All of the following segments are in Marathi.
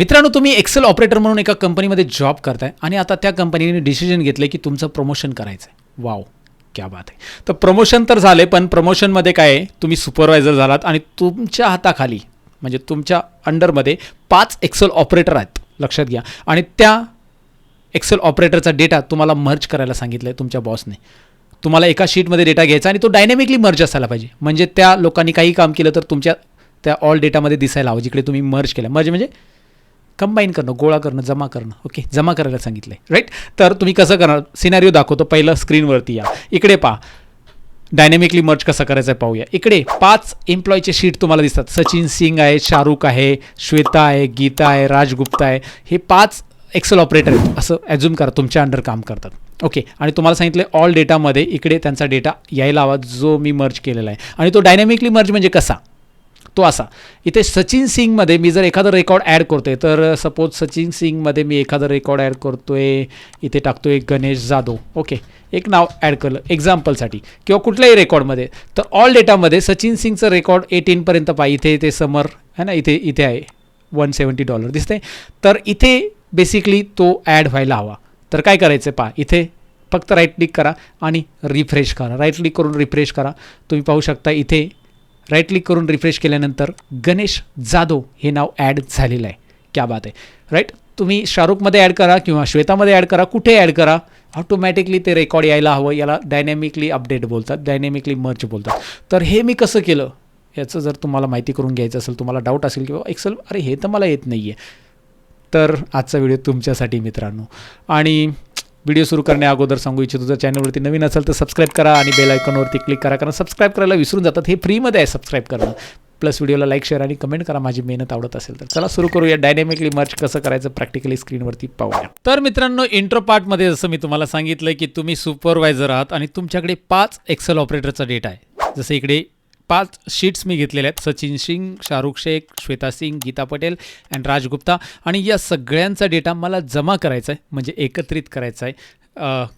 मित्रांनो तुम्ही एक्सेल ऑपरेटर म्हणून एका कंपनीमध्ये जॉब करताय आणि आता त्या कंपनीने डिसिजन घेतलं की तुमचं प्रमोशन करायचं आहे वाव क्या बात आहे. तर प्रमोशन तर झाले पण प्रमोशनमध्ये काय आहे? तुम्ही सुपरवायझर झालात आणि तुमच्या हाताखाली म्हणजे तुमच्या अंडरमध्ये पाच एक्सेल ऑपरेटर आहेत. लक्षात घ्या. आणि त्या एक्सेल ऑपरेटरचा डेटा तुम्हाला मर्ज करायला सांगितलं आहे तुमच्या बॉसने तुम्हाला एका शीटमध्ये डेटा घ्यायचा आणि तो डायनॅमिकली मर्ज असायला पाहिजे. म्हणजे त्या लोकांनी काही काम केलं तर तुमच्या त्या ऑल डेटामध्ये दिसायला हवं जिकडे तुम्ही मर्ज केलं. मर्ज म्हणजे कंबाईन करणं गोळा करणं जमा करणं. ओके जमा करायला सांगितलं आहे राईट तर तुम्ही कसं करणार? सिनारिओ दाखवतो. पहिलं स्क्रीनवरती या. इकडे पहा. डायनॅमिकली मर्च कसा करायचं आहे पाहूया. इकडे पाच एम्प्लॉईचे शीट तुम्हाला दिसतात. सचिन सिंग आहे शाहरुख आहे श्वेता आहे गीता आहे राजगुप्ता आहे. हे पाच एक्सेल ऑपरेटर आहेत. असं ॲज्युम करा. तुमच्या अंडर काम करतात. ओके आणि तुम्हाला सांगितलं ऑल डेटामध्ये इकडे त्यांचा डेटा यायला हवा जो मी मर्ज केलेला आहे. आणि तो डायनॅमिकली मर्ज म्हणजे कसा? तो असा. इथे सचिन सिंगमध्ये मी जर एखादं रेकॉर्ड ॲड करतोय तर सपोज सचिन सिंगमध्ये मी एखादं रेकॉर्ड ॲड करतोय इथे टाकतोय गणेश जाधव. ओके एक नाव ॲड केलं एक्झाम्पलसाठी. किंवा कुठल्याही रेकॉर्डमध्ये. तर ऑल डेटामध्ये सचिन सिंगचं रेकॉर्ड एटीनपर्यंत पहा इथे इथे समर आहे ना इथे इथे आहे. वन सेवन्टी डॉलर दिसते तर इथे बेसिकली तो ॲड व्हायला हवा. तर काय करायचं पहा इथे फक्त राईट क्लिक करा आणि रिफ्रेश करा. राईट क्लिक करून रिफ्रेश करा. तुम्ही पाहू शकता इथे राईट क्लिक करून रिफ्रेश केल्यानंतर गणेश जाधव हे नाव ॲड झालेलं आहे. क्या बात आहे. राईट तुम्ही शाहरुखमध्ये ॲड करा किंवा श्वेतामध्ये ॲड करा कुठे ॲड करा ऑटोमॅटिकली ते रेकॉर्ड यायला हवं. याला डायनॅमिकली अपडेट बोलतात डायनॅमिकली मर्च बोलतात. तर हे मी कसं केलं? याचं जर तुम्हाला माहिती करून घ्यायचं असेल तुम्हाला डाऊट असेल किंवा एक्सेल अरे हे तर मला येत नाही आहे तर आजचा व्हिडिओ तुमच्यासाठी मित्रांनो. आणि व्हिडिओ सुरू करण्या अगोदर सांगू इच्छितो जर चॅनलवरती नवीन असेल तर सबस्क्राईब करा आणि बेल आयकॉनवरती क्लिक करा. कारण सबस्क्राईब करायला विसरून जातात हे फ्रीमध्ये आहे सबस्क्राईब करणं. प्लस व्हिडिओला लाईक शेअर आणि कमेंट करा. माझी मेहनत आवडत असेल तर. चला सुरू करूया. डायनॅमिकली मर्च कसं करायचं प्रॅक्टिकली स्क्रीनवरती पाहूया. तर मित्रांनो इंट्रो पार्टमध्ये जसं मी तुम्हाला सांगितलं की तुम्ही सुपरवायझर आहात आणि तुमच्याकडे पाच एक्सेल ऑपरेटरचा डेटा आहे. जसं इकडे पाच शीट्स मी घेतलेल्या आहेत. सचिन सिंग शाहरुख शेख श्वेता सिंग गीता पटेल अँड राजगुप्ता आणि या सगळ्यांचा डेटा मला जमा करायचा आहे. म्हणजे एकत्रित करायचा आहे.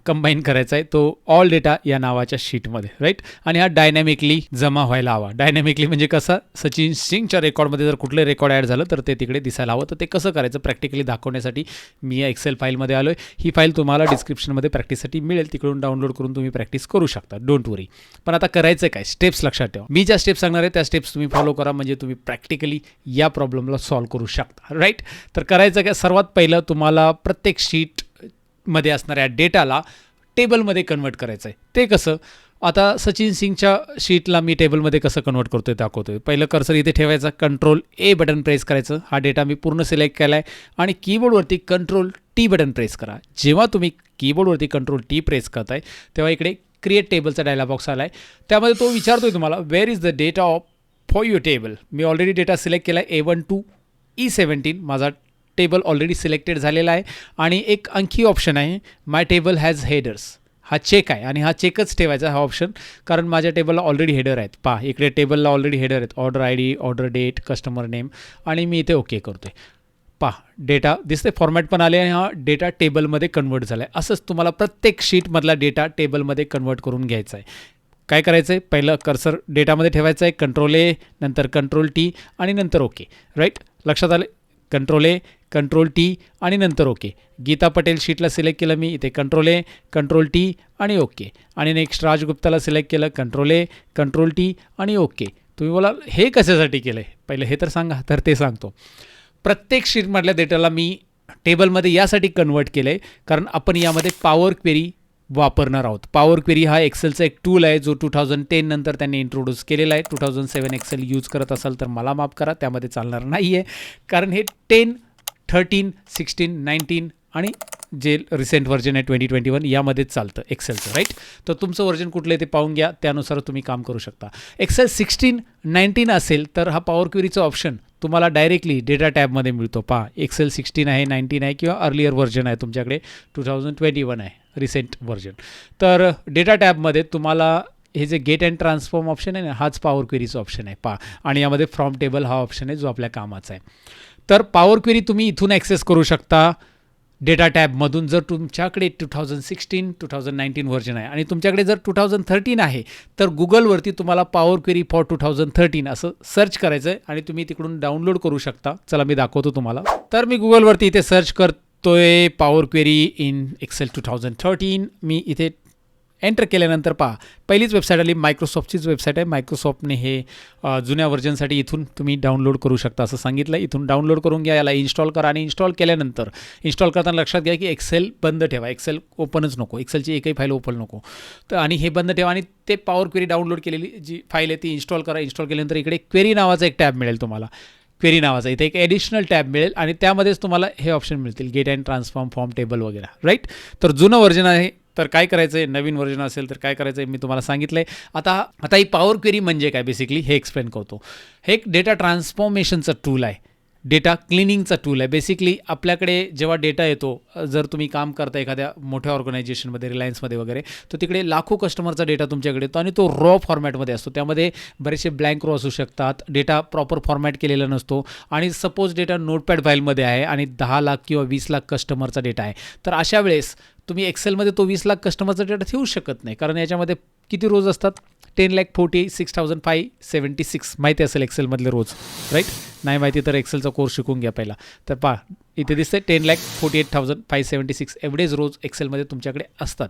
कंबाईन करायचा आहे. तो ऑल डेटा या नावाच्या शीटमध्ये राईट आणि हा डायनॅमिकली जमा व्हायला हवा. डायनॅमिकली म्हणजे कसं? सचिन सिंगच्या रेकॉर्डमध्ये जर कुठलं रेकॉर्ड ॲड झालं तर ते तिकडे दिसायला हवं. तर ते कसं करायचं? प्रॅक्टिकली दाखवण्यासाठी मी या एक्सेल फाईलमध्ये आलो आहे ही फाईल तुम्हाला डिस्क्रिप्शनमध्ये प्रॅक्टिससाठी मिळेल. तिकडून डाउनलोड करून तुम्ही प्रॅक्टिस करू शकता. डोंट वरी पण आता करायचं काय? स्टेप्स लक्षात ठेवा. मी ज्या स्टेप्स सांगणार आहे त्या स्टेप्स तुम्ही फॉलो करा. म्हणजे तुम्ही प्रॅक्टिकली या प्रॉब्लेमला सॉल्व्ह करू शकता. राईट तर करायचं काय? सर्वात पहिलं तुम्हाला प्रत्येक शीट मध्ये असणाऱ्या डेटाला टेबलमध्ये कन्वर्ट करायचं आहे ते कसं? आता सचिन सिंगच्या शीटला मी टेबलमध्ये कसं कन्वर्ट करतो आहे दाखवतो दाखवतोय. पहिलं कर्सर इथे ठेवायचा कंट्रोल ए बटन प्रेस करायचं. हा डेटा मी पूर्ण सिलेक्ट केला आहे आणि कीबोर्डवरती कंट्रोल टी बटन प्रेस करा. जेव्हा तुम्ही कीबोर्डवरती कंट्रोल टी प्रेस करताय तेव्हा इकडे क्रिएट टेबलचा डायलॉग बॉक्स आला आहे त्यामध्ये तो विचारतो आहे तुम्हाला where is the data of for your table me already data select केला आहे A one two E seventeen माझा टेबल ऑलरेडी सिलेक्टेड झालेला आहे. आणि एक आणखी ऑप्शन आहे. माय टेबल हॅज हेडर्स हा चेक आहे आणि हा चेकच ठेवायचा हा ऑप्शन कारण माझ्या टेबलला ऑलरेडी हेडर आहेत. पहा इकडे टेबलला ऑलरेडी हेडर आहेत. Order I D order date customer name आणि मी इथे ओके करतो आहे पहा डेटा दिसते फॉर्मॅट पण आले आणि हा डेटा टेबलमध्ये कन्वर्ट झाला आहे असंच तुम्हाला प्रत्येक शीटमधला डेटा टेबलमध्ये कन्वर्ट करून घ्यायचा आहे. काय करायचं आहे पहिलं कर्सर डेटामध्ये ठेवायचं आहे. कंट्रोल ए नंतर कंट्रोल टी आणि नंतर ओके राईट लक्षात आले? कंट्रोल ए कंट्रोल टी आणि नंतर ओके गीता पटेल शीटला सिलेक्ट केलं मी इथे कंट्रोल ए कंट्रोल टी आणि ओके आणि नेक्स्ट राजगुप्ताला सिलेक्ट केलं कंट्रोल ए कंट्रोल टी आणि ओके तुम्ही बोला हे कशासाठी केलं आहे पहिलं हे तर सांगा तर ते सांगतो. प्रत्येक शीटमधल्या डेटाला मी टेबलमध्ये यासाठी कन्वर्ट केलं आहे कारण आपण यामध्ये पॉवर क्वेरी वापरणार आहोत. पॉवर क्वेरी हा एक्सेलचा एक टूल आहे जो टू थाउजंड टेन नंतर त्यांनी इंट्रोड्यूस केलेला आहे. Two thousand seven Excel use करत असाल तर मला माफ करा त्यामध्ये चालणार नाही आहे कारण हे टेन थर्टीन सिक्स्टीन नाईन्टीन आणि जे रिसेंट व्हर्जन आहे ट्वेंटी ट्वेंटी वन यामध्येच चालतं एक्सेलचं राईट तर तुमचं व्हर्जन कुठलं आहे ते पाहून घ्या त्यानुसार तुम्ही काम करू शकता. एक्सेल सिक्स्टीन नाईन्टीन असेल तर हा पॉवर क्युरीचं ऑप्शन तुम्हाला डायरेक्टली डेटा टॅबमध्ये मिळतो. पहा एक्सेल सिक्स्टीन आहे नाईन्टीन आहे किंवा अर्लियर व्हर्जन आहे तुमच्याकडे टू थाउजंड ट्वेंटी वन आहे रिसेंट व्हर्जन तर डेटा टॅबमध्ये तुम्हाला हे जे गेट अँड ट्रान्सफॉर्म ऑप्शन आहे ना हाच पॉवर क्वेरीचा ऑप्शन आहे. पहा आणि यामध्ये फ्रॉम टेबल हा ऑप्शन आहे जो आपल्या कामाचा आहे. तर पॉवर क्वेरी तुम्ही इथून ॲक्सेस करू शकता डेटा टॅबमधून जर तुमच्याकडे two thousand sixteen two thousand nineteen version आहे आणि तुमच्याकडे जर टू थाउजंड थर्टीन आहे तर गुगलवरती तुम्हाला power query for two thousand thirteen असं सर्च करायचं आहे आणि तुम्ही तिकडून डाउनलोड करू शकता. चला मी दाखवतो तुम्हाला. तर मी गुगलवरती इथे सर्च करतोय power query in Excel two thousand thirteen मी इथे एंटर केल्यानंतर पहा पहिलीच वेबसाईट आली मायक्रोसॉफ्टचीच वेबसाईट आहे. मायक्रोसॉफ्टने हे जुन्या व्हर्जनसाठी इथून तुम्ही डाउनलोड करू शकता असं सांगितलं. इथून डाउनलोड करून घ्या याला इन्स्टॉल करा आणि इन्स्टॉल केल्यानंतर इन्स्टॉल करताना लक्षात घ्या की एक्सेल बंद ठेवा. एक्सेल ओपनच नको. एक्सेलची एकही फाईल ओपन नको. तर आणि हे बंद ठेवा आणि ते पॉवर क्वेरी डाउनलोड केलेली जी फाईल आहे ती इन्स्टॉल करा. इन्स्टॉल केल्यानंतर इकडे क्वेरी नावाचा एक टॅब मिळेल तुम्हाला. क्वेरी नावाचा. इथे एक ॲडिशनल टॅब मिळेल आणि त्यामध्येच तुम्हाला हे ऑप्शन मिळतील. Get and transform form table वगैरे. राईट तर जुनं व्हर्जन आहे. तर काय करायचं आहे नवीन व्हर्जन असेल तर काय करायचं आहे मी तुम्हाला सांगितलं आहे आता आता ही पॉवर क्वेरी म्हणजे काय बेसिकली हे एक्सप्लेन करतो. हे एक डेटा ट्रान्सफॉर्मेशनचं टूल आहे. डेटा क्लिनिंगचा टूल आहे. बेसिकली आपल्याकडे जेव्हा डेटा येतो जर तुम्ही काम करता एखाद्या मोठ्या ऑर्गनायझेशनमध्ये रिलायन्समध्ये वगैरे तर तिकडे लाखो कस्टमरचा डेटा तुमच्याकडे येतो आणि तो रॉ फॉर्मॅटमध्ये असतो. त्यामध्ये बरेचसे ब्लँक रो असू शकतात. डेटा प्रॉपर फॉर्मॅट केलेला नसतो. आणि सपोज डेटा नोटपॅड फाईलमध्ये आहे आणि दहा लाख किंवा वीस लाख कस्टमरचा डेटा आहे. तर अशा वेळेस तुम्ही एक्सेलमध्ये तो वीस लाख कस्टमरचा डेटा ठेवू शकत नाही. कारण याच्यामध्ये किती रोज असतात? Ten lakh forty six thousand five seventy six माहिती असेल एक्सेलमधले रोज राईट नाही माहिती तर एक्सेलचा कोर्स शिकून घ्या पहिला. तर पा इथे दिसते ten lakh forty eight thousand five seventy six एवढेच रोज एक्सेलमध्ये तुमच्याकडे असतात.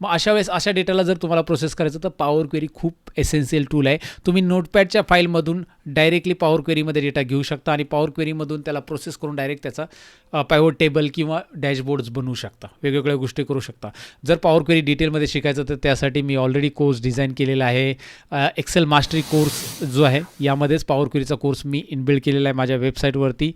मग अशा वेळेस अशा डेटाला जर तुम्हाला प्रोसेस करायचं तर पॉवर क्वेरी खूप एसेन्शियल टूल आहे. तुम्ही नोटपॅडच्या फाईलमधून डायरेक्टली पॉवर क्वेरीमध्ये डेटा घेऊ शकता आणि पॉवर क्वेरीमधून त्याला प्रोसेस करून डायरेक्ट त्याचा पायवट टेबल किंवा डॅशबोर्ड्स बनवू शकता. वेगवेगळ्या गोष्टी करू शकता. जर पॉवर क्वेरी डिटेलमध्ये शिकायचं तर त्यासाठी मी ऑलरेडी कोर्स डिझाईन केलेला आहे. एक्सेल मास्टरी कोर्स जो आहे यामध्येच पॉवर क्वेरीचा कोर्स मी इनबिल्ड केलेला आहे माझ्या वेबसाईटवरती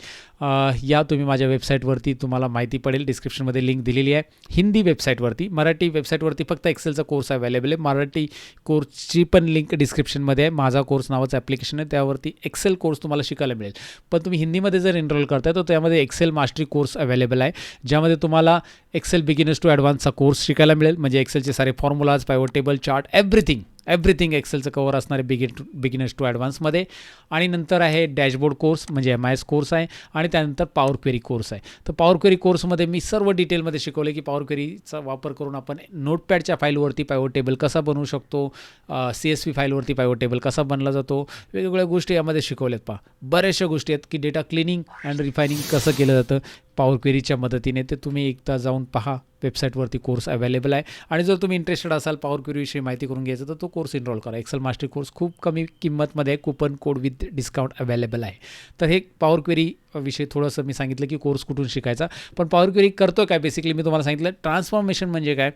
या तुम्ही माझ्या वेबसाईटवरती तुम्हाला माहिती पडेल. डिस्क्रिप्शनमध्ये लिंक दिलेली आहे. हिंदी वेबसाईटवरती मराठी वेबसाईटवरती फक्त एक्सेलचा कोर्स अवेलेबल आहे. मराठी कोर्सची पण लिंक डिस्क्रिप्शनमध्ये आहे. माझा कोर्स नावाचं ॲप्लिकेशन आहे. त्यावरती एक्सेल कोर्स तुम्हाला शिकायला मिळेल. पण तुम्ही हिंदीमध्ये जर एनरोल करताय तर त्यामध्ये एक्सेल मास्टरी कोर्स अवेलेबल आहे. ज्यामध्ये तुम्हाला एक्सेल बिगिनर्स टू ॲडव्हान्सचा कोर्स शिकायला मिळेल. म्हणजे एक्सेलचे सारे formulas pivot table chart everything everything एक्सेलचं cover असणार आहे बिगिन टू बिगिनर्स टू ॲडव्हान्समध्ये आणि नंतर आहे डॅशबोर्ड कोर्स म्हणजे एम आय एस कोर्स आहे. आणि त्यानंतर पॉवर क्वेरी कोर्स आहे. तर पॉवर क्वेरी कोर्समध्ये मी सर्व डिटेलमध्ये शिकवले की पॉवर क्वेरीचा वापर करून आपण नोटपॅडच्या फाईलवरती पायवर टेबल कसा बनवू शकतो? सी एस पी फाईलवरती पायवर टेबल कसा बनला जातो? वेगवेगळ्या गोष्टी यामध्ये शिकवल्यात पहा. बऱ्याचशा गोष्टी आहेत की डेटा क्लिनिंग अँड रिफायनिंग कसं केलं जातं? पॉवर क्वेरीच्या मदतीने ते तुम्ही एकदा जाऊन पहा. वेबसाईटवरती कोर्स अवेलेबल आहे. आणि जर तुम्ही इंटरेस्टेड असाल पॉवर क्वेरीविषयी माहिती करून घ्यायचं तर तो कोर्स इनरोल करा. एक्सेल मास्टर कोर्स खूप कमी किंमतमध्ये coupon coupon code with discount available आहे. तर हे पॉवर क्वेरी विषयी थोडंसं मी सांगितलं की कोर्स कुठून शिकायचा. पण पॉवर क्वेरी करतो काय? बेसिकली मी तुम्हाला सांगितलं ट्रान्सफॉर्मेशन म्हणजे काय?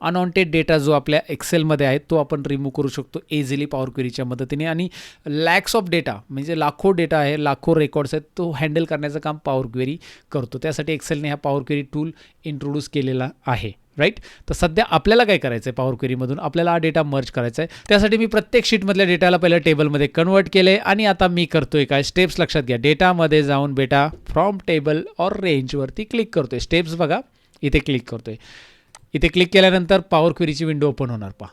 अनवॉन्टेड डेटा जो आपल्या एक्सेलमध्ये आहे तो आपण रिमूव्ह करू शकतो एझिली पॉवर क्वेरीच्या मदतीने. आणि लॅक्स ऑफ डेटा म्हणजे लाखो डेटा आहे लाखो रेकॉर्ड्स आहेत तो हँडल करण्याचं काम पॉवर क्वेरी करतो. त्यासाठी एक्सेलने हा पॉवर क्वेरी टूल इंट्रोड्यूस केलेला आहे राईट तर सध्या आपल्याला काय करायचं आहे पॉवर क्वेरीमधून आपल्याला हा डेटा मर्ज करायचा आहे त्यासाठी मी प्रत्येक शीटमधल्या डेटाला पहिलं टेबलमध्ये कन्वर्ट केलं आहे आणि आता मी करतोय काय? स्टेप्स लक्षात घ्या. डेटामध्ये जाऊन बेटा फ्रॉम टेबल ऑर रेंजवरती क्लिक करतोय. स्टेप्स बघा. इथे क्लिक करतोय. इथे क्लिक केल्यानंतर पॉवर क्वेरीची विंडो ओपन होणार पहा.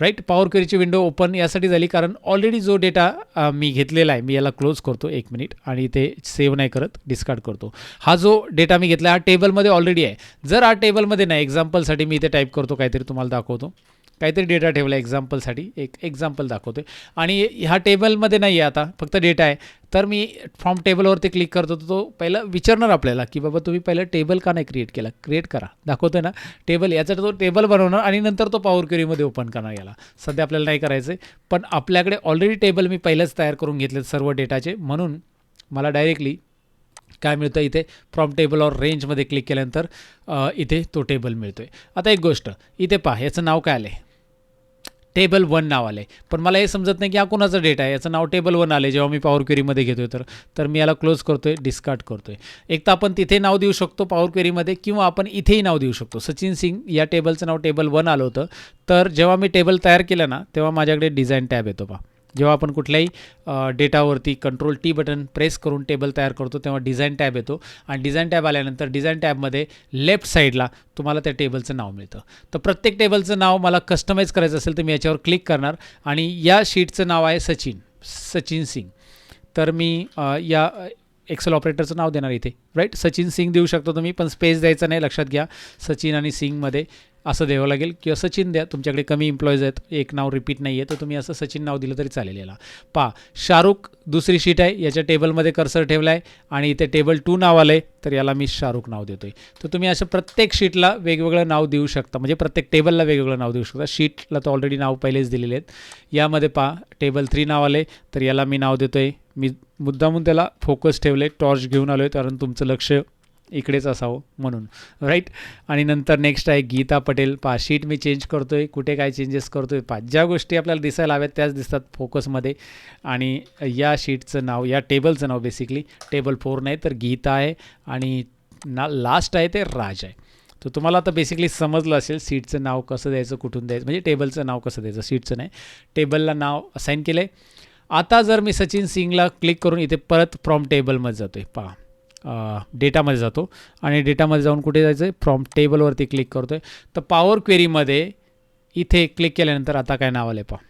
राईट पॉवर क्वेरीची विंडो ओपन यासाठी झाली कारण ऑलरेडी जो डेटा मी घेतलेला आहे मी याला क्लोज करतो एक मिनिट आणि इथे सेव्ह नाही करत डिस्कार्ड करतो. हा जो डेटा मी घेतला हा टेबलमध्ये ऑलरेडी आहे. जर हा टेबलमध्ये नाही एक्झाम्पलसाठी मी इथे टाईप करतो काहीतरी तुम्हाला दाखवतो. काहीतरी डेटा ठेवला एक्झाम्पलसाठी. एक एक्झाम्पल दाखवतो आणि ह्या टेबलमध्ये नाही आहे आता फक्त डेटा आहे. तर मी फ्रॉम टेबलवरती क्लिक करतो तर तो पहिला विचारणार आपल्याला की बाबा तुम्ही पहिलं टेबल का नाही क्रिएट केला? क्रिएट करा. दाखवतोय ना? टेबल याचा तो टेबल बनवणार आणि नंतर तो पॉवर क्युरीमध्ये ओपन करणार याला. सध्या आपल्याला नाही करायचं आहे पण आपल्याकडे ऑलरेडी टेबल मी पहिलंच तयार करून घेतले सर्व डेटाचे. म्हणून मला डायरेक्टली काय मिळतं इथे? फ्रॉम टेबल ऑर रेंजमध्ये क्लिक केल्यानंतर इथे तो टेबल मिळतो आहे आता एक गोष्ट. इथे पहा याचं नाव काय आलं आहे टेबल वन नाव आलं आहे पण मला हे समजत नाही की हा कोणाचा डेटा आहे? याचं नाव टेबल वन आलं आहे जेव्हा मी पॉवर क्वेरीमध्ये घेतो तर तर मी याला क्लोज करतो आहे डिस्कार्ड करतो आहे एक तर आपण तिथे नाव देऊ शकतो पॉवर क्वेरीमध्ये किंवा आपण इथेही नाव देऊ शकतो. सचिन सिंग या टेबलचं नाव टेबल वन आलं होतं. तर जेव्हा मी टेबल तयार केलं ना तेव्हा माझ्याकडे डिझाईन टॅब येतो पहा. जेव्हा आपण कुठल्याही डेटावरती कंट्रोल टी बटन प्रेस करून टेबल तयार करतो तेव्हा डिझाईन टॅब येतो. आणि डिझाईन टॅब आल्यानंतर डिझाईन टॅबमध्ये लेफ्ट साईडला तुम्हाला त्या टेबलचं नाव मिळतं. तर प्रत्येक टेबलचं नाव मला कस्टमाइज करायचं असेल तर मी याच्यावर क्लिक करणार. आणि या शीटचं नाव आहे सचिन सचिन सिंग. तर मी या एक्सेल ऑपरेटरचं नाव देणार इथे. राईट सचिन सिंग देऊ शकतो तुम्ही पण स्पेस द्यायचं नाही लक्षात घ्या. सचिन आणि सिंगमध्ये असं द्यावं लागेल किंवा सचिन द्या. तुमच्याकडे कमी एम्प्लॉईज आहेत. एक नाव रिपीट नाही आहे तर तुम्ही असं सचिन नाव दिलं तरी चालेल याला. पा शाहरुख दुसरी शीट आहे. याच्या टेबलमध्ये कर्सर ठेवला आहे आणि इथे टेबल टू नाव आलं आहे तर याला मी शाहरुख नाव देतो आहे तर तुम्ही असं प्रत्येक शीटला वेगवेगळं नाव देऊ शकता. म्हणजे प्रत्येक टेबलला वेगवेगळं नाव देऊ शकता. शीटला तर ऑलरेडी नाव पहिलेच दिलेले आहेत. यामध्ये पा टेबल थ्री नाव आले तर याला मी नाव देतो आहे मी मुद्दामून त्याला फोकस ठेवले टॉर्च घेऊन आलो आहे कारण तुमचं लक्ष इकडेच असावं म्हणून. राईट आणि नंतर नेक्स्ट आहे गीता पटेल. पा शीट मी चेंज करतो आहे कुठे काय चेंजेस करतो आहे पा ज्या गोष्टी आपल्याला दिसायला हव्यात त्याच दिसतात फोकसमध्ये आणि या शीटचं नाव या टेबलचं नाव बेसिकली टेबल फोर नाही तर गीता आहे आणि ना लास्ट आहे ते राज आहे. तर तुम्हाला आता बेसिकली समजलं असेल सीटचं नाव कसं द्यायचं कुठून द्यायचं म्हणजे टेबलचं नाव कसं द्यायचं सीटचं नाही. टेबलला नाव असाईन केलं आहे आता जर मी सचिन सिंगला क्लिक करून इथे परत फ्रॉम टेबलमध्ये जातो आहे पहा. डेटामध्ये जातो. आणि डेटामध्ये जाऊन कुठे जायचं आहे फ्रॉम टेबलवरती क्लिक करतो आहे तर पॉवर क्वेरीमध्ये इथे क्लिक केल्यानंतर आता काय नाव आलं आहे पहा.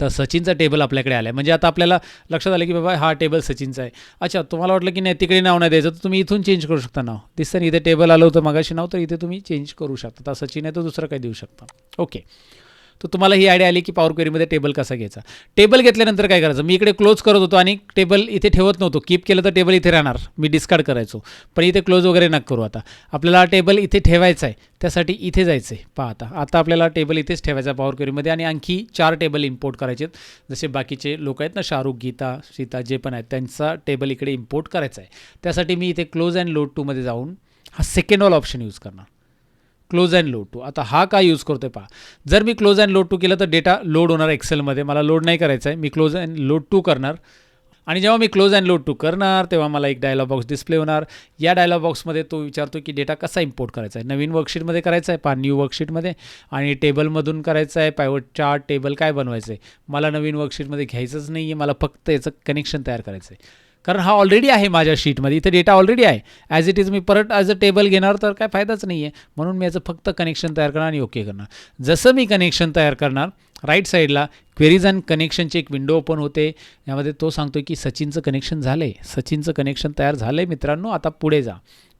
तर सचिनचा टेबल आपल्याकडे आला आहे म्हणजे आता आपल्याला लक्षात आलं की बाबा हा टेबल सचिनचा आहे. अच्छा तुम्हाला वाटलं की नाही तिकडे नाव नाही द्यायचं तर तुम्ही इथून चेंज करू शकता नाव. दिसतं ना इथे टेबल आलं होतं मगाशी नाव तर इथे तुम्ही चेंज करू शकता. आता सचिन आहे तर दुसरं काही देऊ शकता. ओके तर तुम्हाला ही आयडिया आली की पॉवर क्वेरीमध्ये टेबल कसा घ्यायचा? टेबल घेतल्यानंतर काय करायचं? मी इकडे क्लोज करत होतो आणि टेबल इथे ठेवत नव्हतो. कीप केलं तर टेबल इथे राहणार. मी डिस्कार्ड करायचो. पण इथे क्लोज वगैरे नका करू आता. आपल्याला टेबल इथे ठेवायचा आहे. त्यासाठी इथे जायचं आहे पहा आता. आता आपल्याला टेबल इथेच ठेवायचा पॉवर क्वेरीमध्ये आणि आणखी चार टेबल इम्पोर्ट करायचे आहेत. जसे बाकीचे लोक आहेत ना शाहरुख गीता सीता जे पण आहेत त्यांचा टेबल इकडे इम्पोर्ट करायचा आहे. त्यासाठी मी इथे क्लोज अँड लोड टूमध्ये जाऊन हा सेकंड ऑल ऑप्शन यूज करणार. क्लोज अँड लोड टू आता हा काय यूज करतोय पहा. जर मी क्लोज अँड लोड टू केलं तर डेटा लोड होणार एक्सेलमध्ये मला लोड नाही करायचा आहे मी क्लोज अँड लोड टू करणार. आणि जेव्हा मी क्लोज अँड लोड टू करणार तेव्हा मला एक डायलॉग बॉक्स डिस्प्ले होणार. या डायलॉग बॉक्समध्ये तो विचारतो की डेटा कसा इम्पोर्ट करायचा आहे नवीन वर्कशीटमध्ये करायचा आहे पहा न्यू वर्कशीटमध्ये आणि टेबलमधून करायचं आहे पायवट चार्ट टेबल काय बनवायचं आहे मला नवीन वर्कशीटमध्ये घ्यायचंच नाही आहे मला फक्त याचं कनेक्शन तयार करायचं आहे कारण हा ऑलरेडी आहे माझ्या शीटमध्ये इथे डेटा ऑलरेडी आहे. ॲज इट इज मी परत ॲज अ टेबल घेणार तर काय फायदाच नाही आहे म्हणून मी याचं फक्त कनेक्शन तयार करणार आणि ओके करणार. जसं मी कनेक्शन तयार करणार राईट साईडला क्वेरीज अँड कनेक्शनची एक विंडो ओपन होते. यामध्ये तो सांगतो की सचिनचं कनेक्शन झालं आहे सचिनचं कनेक्शन तयार झालं आहे मित्रांनो आता पुढे जा.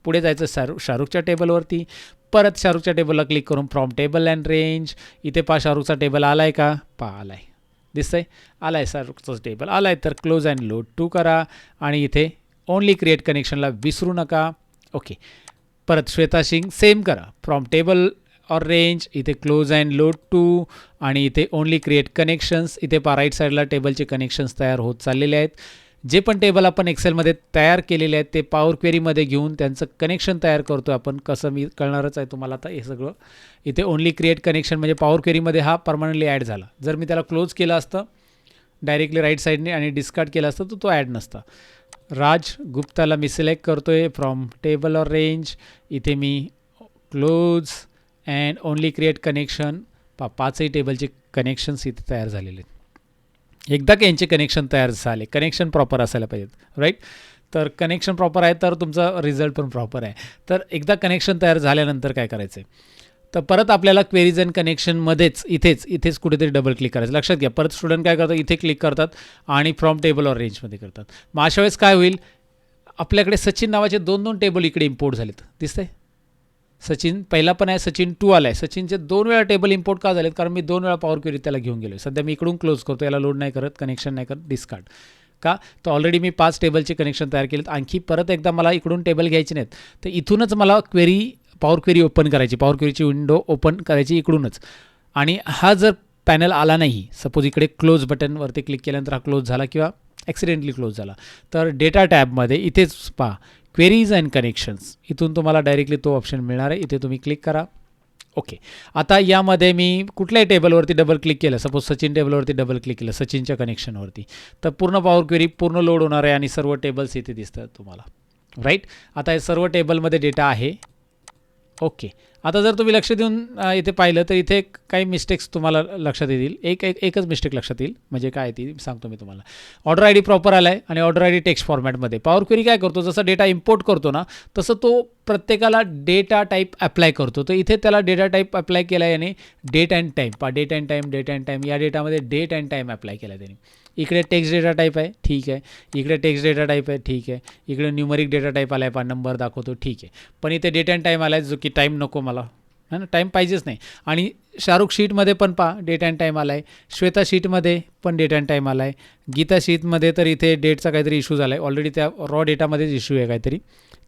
पुढे जायचं शाहरुख शाहरुखच्या टेबलवरती परत शाहरुखच्या टेबलला क्लिक करून फ्रॉम टेबल अँड रेंज इथे पा शाहरुखचा टेबल आला आहे का? पा आला आहे दिसतंय. आला आहे शाहरुखचं टेबल आला आहे तर क्लोज अँड लोड टू करा. आणि इथे ओनली क्रिएट कनेक्शनला विसरू नका. ओके परत श्वेता सिंग सेम करा. फ्रॉम टेबल ऑर रेंज इथे क्लोज अँड लोड टू आणि इथे ओनली क्रिएट कनेक्शन्स इथे पा राईट साईडला टेबलचे कनेक्शन्स तयार होत चाललेले आहेत. जे पण टेबल आपण एक्सेलमध्ये तयार केलेले आहेत ते पॉवर क्वेरीमध्ये घेऊन त्यांचं कनेक्शन तयार करतो आपण कसं मी कळणारच आहे तुम्हाला आता हे सगळं. इथे ओनली क्रिएट कनेक्शन म्हणजे पॉवर क्वेरीमध्ये हा परमनंटली ॲड झाला. जर मी त्याला क्लोज केलं असतं डायरेक्टली राईट साईडने आणि डिस्कार्ड केला असतं तर तो ॲड नसता. राज गुप्ताला मी सिलेक्ट करतो आहे फ्रॉम टेबल ऑर रेंज इथे मी close and only create connection पा पाचही टेबलचे कनेक्शन्स इथे तयार झालेले आहेत. एकदा का यांचे कनेक्शन तयार झाले कनेक्शन प्रॉपर असायला पाहिजेत राईट तर कनेक्शन प्रॉपर आहे तर तुमचा रिझल्ट पण प्रॉपर आहे. तर एकदा कनेक्शन तयार झाल्यानंतर काय करायचं आहे तर परत आपल्याला क्वेरीज अँड कनेक्शनमध्येच इथेच इथेच कुठेतरी डबल क्लिक करायचं. लक्षात घ्या परत स्टुडंट काय करतात? इथे क्लिक करतात आणि फ्रॉम टेबल ऑर रेंजमध्ये करतात. मग अशा वेळेस काय होईल? आपल्याकडे सचिन नावाचे दोन दोन टेबल इकडे इम्पोर्ट झालेत. दिसतंय? सचिन पहिला पण आहे सचिन टू आला आहे सचिनचे दोन वेळा टेबल इम्पोर्ट का झालेत? कारण मी दोन वेळा पॉवर क्युरी त्याला घेऊन गेलो सध्या मी इकडून क्लोज करतो याला लोड नाही करत कनेक्शन नाही करत डिस्कार्ड का? तर ऑलरेडी मी पाच टेबलचे कनेक्शन तयार केलेत. आणखी परत एकदा मला इकडून टेबल घ्यायचे नाहीत. तर इथूनच मला क्वेरी पॉवर क्वेरी ओपन करायची पॉवर क्वेरीची विंडो ओपन करायची इकडूनच. आणि हा जर पॅनल आला नाही सपोज इकडे क्लोज बटनवरती क्लिक केल्यानंतर हा क्लोज झाला किंवा ॲक्सिडेंटली क्लोज झाला. तर डेटा टॅबमध्ये इथेच पहा. क्वेरीज अँड कनेक्शन्स इथून तुम्हाला डायरेक्टली तो ऑप्शन मिळणार आहे. इथे तुम्ही क्लिक करा. ओके आता यामध्ये मी कुठल्याही टेबलवरती डबल क्लिक केलं. सपोज सचिन टेबलवरती डबल क्लिक केलं सचिनच्या कनेक्शनवरती तर पूर्ण पॉवर क्वेरी पूर्ण लोड होणार आहे आणि सर्व टेबल्स इथे दिसतात तुम्हाला. राईट आता हे सर्व टेबलमध्ये डेटा आहे. ओके. आता जर तुम्ही लक्ष देऊन इथे पाहिलं तर इथे काही मिस्टेक्स तुम्हाला लक्षात येतील. एक एक एकच मिस्टेक लक्षात येईल. म्हणजे काय ती सांगतो मी तुम्हाला. ऑर्डर आय डी प्रॉपर आला आहे आणि ऑर्डर आय डी टेक्स्ट फॉर्मॅटमध्ये पॉवर क्वेरी काय करतो? जसं डेटा इम्पोर्ट करतो ना तसं तो प्रत्येकाला डेटा टाईप अप्लाय करतो. तर इथे त्याला डेटा टाईप अप्लाय केला आहे याने डेट अँड टाईम पा date and time date and time या डेटामध्ये डेट अँड टाईम अप्लाय केला आहे त्याने. इकडे टेक्स्ट डेटा टाईप आहे ठीक आहे. इकडे टेक्स्ट डेटा टाईप आहे ठीक आहे. इकडे न्यूमरिक डेटा टाईप आला आहे पण नंबर दाखवतो ठीक आहे. पण इथे डेट अँड टाईम आला आहे जो की टाईम नको मला. है ना? टाईम पाहिजेच नाही. आणि शाहरुख शीटमध्ये पण पहा डेट अँड टाईम आला आहे श्वेता शीटमध्ये पण डेट अँड टाईम आला आहे गीता शीटमध्ये तर इथे डेटचा काहीतरी इश्यू झाला आहे ऑलरेडी त्या रॉ डेटामध्येच इश्यू आहे काहीतरी.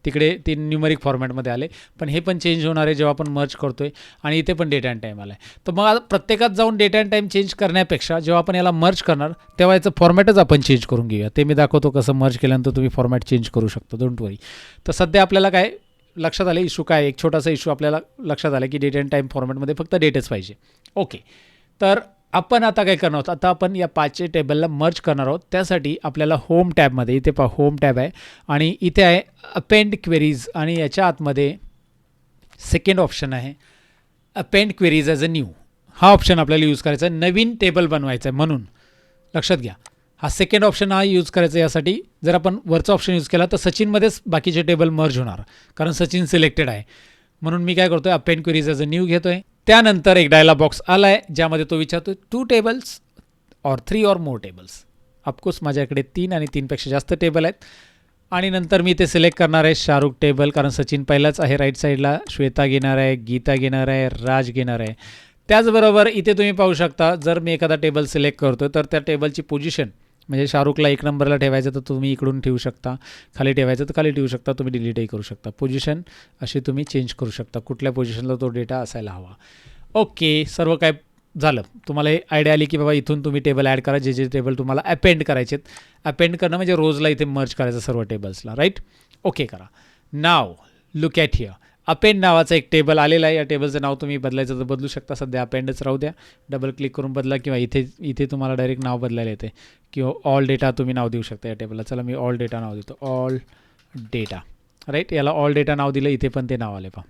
तिकडे ती न्यूमरिक फॉर्मॅटमध्ये आले. पण हे पण चेंज होणार आहे जेव्हा आपण मर्च करतो आहे आणि इथे पण डेट अँड टाईम आला आहे तर मग प्रत्येकात जाऊन डेट अँड टाईम चेंज करण्यापेक्षा जेव्हा आपण याला मर्च करणार तेव्हा याचं फॉर्मॅटच आपण चेंज करून घेऊया. ते मी दाखवतो कसं मर्च केल्यानंतर तुम्ही फॉर्मॅट चेंज करू शकता. डोंट वरी तर सध्या आपल्याला काय लक्षात आलं इशू काय एक छोटासा इशू आपल्याला लक्षात आला की डेट अँड टाईम फॉर्मॅटमध्ये फक्त डेटच पाहिजे. ओके तर आपण आता काय करणार आहोत? आता आपण या पाचशे टेबलला मर्ज करणार आहोत. त्यासाठी आपल्याला होम टॅबमध्ये इथे पहा होम टॅब आहे. आणि इथे आहे अपेंड क्वेरीज आणि याच्या आतमध्ये सेकंड ऑप्शन आहे. Append queries as a new हा ऑप्शन आपल्याला यूज करायचा आहे. नवीन टेबल बनवायचं आहे म्हणून. लक्षात घ्या. हा सेकंड ऑप्शन हा यूज करायचा यासाठी. जर आपण वरचा ऑप्शन यूज केला तर सचिनमध्येच बाकीचे टेबल मर्ज होणार कारण सचिन सिलेक्टेड आहे. म्हणून मी काय करतो आहे append queries as a new घेतो आहे त्यानंतर एक डायला बॉक्स आला आहे ज्यामध्ये तो विचारतो two tables or three or more tables of course माझ्याकडे तीन आणि तीनपेक्षा जास्त टेबल आहेत. आणि नंतर मी ते सिलेक्ट करणार आहे शाहरुख टेबल कारण सचिन पहिलाच आहे राईट साईडला श्वेता घेणार आहे गीता घेणार आहे राज घेणार आहे. त्याचबरोबर इथे तुम्ही पाहू शकता जर मी एखादा टेबल सिलेक्ट करतो तर त्या टेबलची पोझिशन म्हणजे शाहरुखला एक नंबरला ठेवायचं तर तुम्ही इकडून ठेवू शकता. खाली ठेवायचं तर खाली ठेवू शकता. तुम्ही डिलीटही करू शकता. पोझिशन अशी तुम्ही चेंज करू शकता. कुठल्या पोझिशनला तो डेटा असायला हवा. ओके सर्व काय झालं. तुम्हाला हे आयडिया आली की बाबा इथून तुम्ही टेबल ॲड करा. जे जे टेबल तुम्हाला अपेंड करायचे आहेत अपेंड करणं म्हणजे रोजला इथे मर्ज करायचं सर्व टेबल्सला राईट ओके करा. नाव लुक ॲट हिअर अपेंड नावाचं एक टेबल आलेलं आहे. या टेबलचं नाव तुम्ही बदलायचं तर बदलू शकता. सध्या अपेंडच राहू द्या. डबल क्लिक करून बदला किंवा इथे इथे तुम्हाला डायरेक्ट नाव बदलायला येते. किंवा ऑल डेटा तुम्ही नाव देऊ शकता या टेबलला चला मी ऑल डेटा नाव देतो. ऑल डेटा राईट याला ऑल डेटा नाव दिलं. इथे पण ते नाव आले पहा.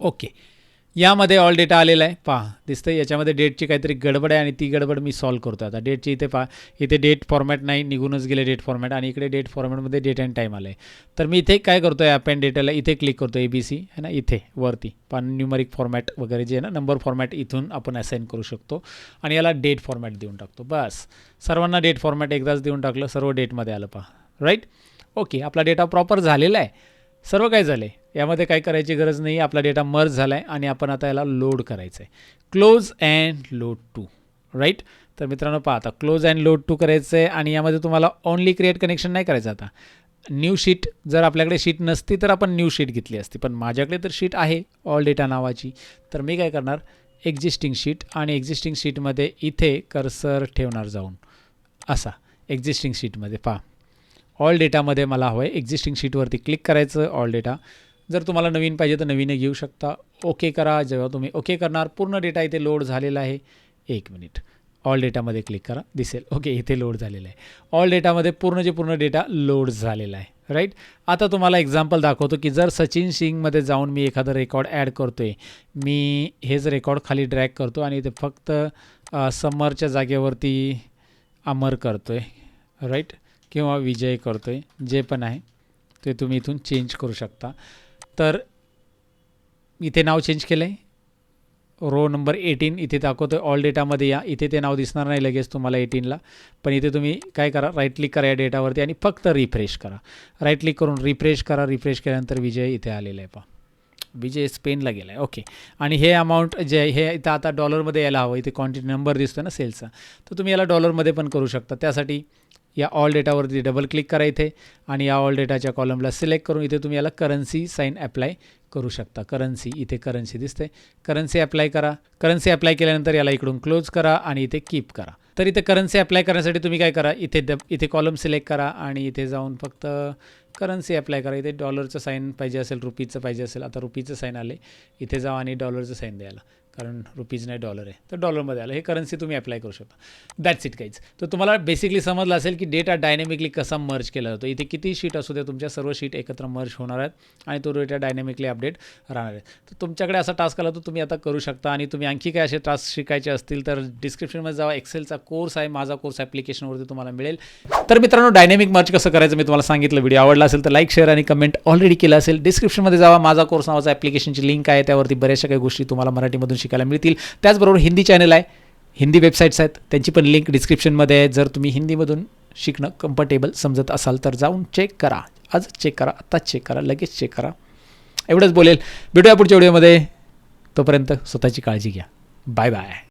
ओके यामध्ये ऑल डेटा आलेला आहे. पहा दिसतं याच्यामध्ये डेटची काहीतरी गडबड आहे आणि ती गडबड मी सॉल्व करतो आता. डेटची इथे पहा. इथे डेट फॉर्मॅट नाही निघूनच गेले डेट फॉर्मॅट आणि इकडे डेट फॉर्मॅटमध्ये डेट अँड टाईम आलं आहे तर मी इथे काय करतो आहे अपेंड डेटाला इथे क्लिक करतो ए बी सी है ना? इथे वरती. पण न्यूमरिक फॉर्मॅट वगैरे जे आहे ना नंबर फॉर्मॅट इथून आपण असाईन करू शकतो. आणि याला डेट फॉर्मॅट देऊन टाकतो. बस. सर्वांना डेट फॉर्मॅट एकदाच देऊन टाकलं सर्व डेटमध्ये आलं पहा. राईट ओके आपला डेटा प्रॉपर झालेला आहे. सर्व काय झालं आहे यामध्ये काय करायची गरज नाही आपला डेटा मर्ज झाला आहे आणि आपण आता याला लोड करायचं आहे close and load to right तर मित्रांनो पहा आता क्लोज अँड लोड टू करायचं आहे आणि यामध्ये तुम्हाला ओनली क्रिएट कनेक्शन नाही करायचं आता. न्यू शीट जर आपल्याकडे शीट नसती तर आपण न्यू शीट घेतली असती. पण माझ्याकडे तर शीट आहे ऑल डेटा नावाची. तर मी काय करणार? एक्झिस्टिंग शीट आणि एक्झिस्टिंग शीटमध्ये इथे कर्सर ठेवणार जाऊन. असा एक्झिस्टिंग शीटमध्ये पहा ऑल डेटामध्ये मला हवं आहे एक्झिस्टिंग शीटवरती क्लिक करायचं ऑल डेटा जर तुम्हाला नवीन पाहिजे तर नवीन घेऊ शकता. ओके करा. जेव्हा तुम्ही ओके करणार पूर्ण डेटा इथे लोड झालेला आहे. एक मिनिट ऑल डेटामध्ये क्लिक करा. दिसेल. ओके इथे लोड झालेलं आहे. ऑल डेटामध्ये पूर्ण जे पूर्ण डेटा लोड झालेला आहे. राईट आता तुम्हाला एक्झाम्पल दाखवतो की जर सचिन सिंगमध्ये जाऊन मी एखादं रेकॉर्ड ॲड करतो आहे मी हेच रेकॉर्ड खाली ड्रॅग करतो आणि इथे फक्त समरच्या जागेवरती अमर करतो आहे राईट किंवा विजय करतो आहे जे पण आहे ते तुम्ही इथून चेंज करू शकता. तर इथे नाव चेंज केलं आहे रो नंबर एटीन इथे दाखवतो आहे ऑल डेटामध्ये या. इथे ते नाव दिसणार नाही लगेच तुम्हाला एटीनला पण इथे तुम्ही काय करा? राईट क्लिक करा या डेटावरती आणि फक्त रिफ्रेश करा. राईट क्लिक करून रिफ्रेश करा. रिफ्रेश केल्यानंतर विजय इथे आलेला आहे पहा. विजय स्पेनला गेला आहे ओके आणि हे अमाऊंट जे हे इथं आता डॉलरमध्ये यायला हवं. इथे क्वांटिटी नंबर दिसतो ना सेल्सचा तर तुम्ही याला डॉलरमध्ये पण करू शकता. त्यासाठी या ऑल डेटावरती डबल क्लिक करा इथे आणि या ऑल डेटाच्या कॉलमला सिलेक्ट करून इथे तुम्ही याला करन्सी साईन अप्लाय करू शकता. करन्सी इथे करन्सी दिसते. करन्सी अप्लाय करा. करन्सी अप्लाय केल्यानंतर याला इकडून क्लोज करा आणि इथे कीप करा. तर इथे करन्सी अप्लाय करण्यासाठी तुम्ही काय करा? इथे द इथे कॉलम सिलेक्ट करा आणि इथे जाऊन फक्त करन्सी अप्लाय करा. इथे डॉलरचं साईन पाहिजे असेल रुपीजचं पाहिजे असेल आता रुपीचं साईन आले. इथे जावा आणि डॉलरचं साईन द्यायला कारण रुपीज नाही डॉलर आहे. तर डॉलरमध्ये आलं. हे करन्सी तुम्ही अप्लाय करू शकता. दॅट्स इट काहीच तर तुम्हाला बेसिकली समजलं असेल की डेटा डायनॅमिकली कसा मर्ज केला जातो. इथे किती शीट असू द्या तुमच्या सर्व शीट एकत्र मर्ज होणार आहेत आणि तो डेटा डायनॅमिकली अपडेट राहणार आहे. तर तुमच्याकडे असा टास्क आला तर तुम्ही आता करू शकता आणि तुम्ही आणखी काय असे टास्क शिकायचे असतील तर डिस्क्रिप्शनमध्ये जावा. एक्सेलचा कोर्स आहे माझा कोर्स ॲप्लिकेशनवरती तुम्हाला मिळेल. तर मित्रांनो डायनॅमिक मर्ज कसं करायचं मी तुम्हाला सांगितलं. व्हिडिओ आवडला असेल तर लाईक शेअर आणि कमेंट ऑलरेडी केलं असेल. डिस्क्रिप्शनमध्ये जावा. माझा कोर्स नावाचा ॲप्लिकेशनची लिंक आहे. त्यावरती बऱ्याचशा काही गोष्टी तुम्हाला मराठीमधून शिकायला मिळतील. त्याचबरोबर हिंदी चॅनल आहे. हिंदी वेबसाईट्स आहेत. त्यांची पण लिंक डिस्क्रिप्शनमध्ये आहे. जर तुम्ही हिंदीमधून शिकणं कम्फर्टेबल समजत असाल तर जाऊन चेक करा. आज चेक करा. आत्ताच चेक करा. लगेच चेक करा. एवढंच बोलेल. भेटूया पुढच्या व्हिडिओमध्ये तोपर्यंत स्वतःची काळजी घ्या. Bye bye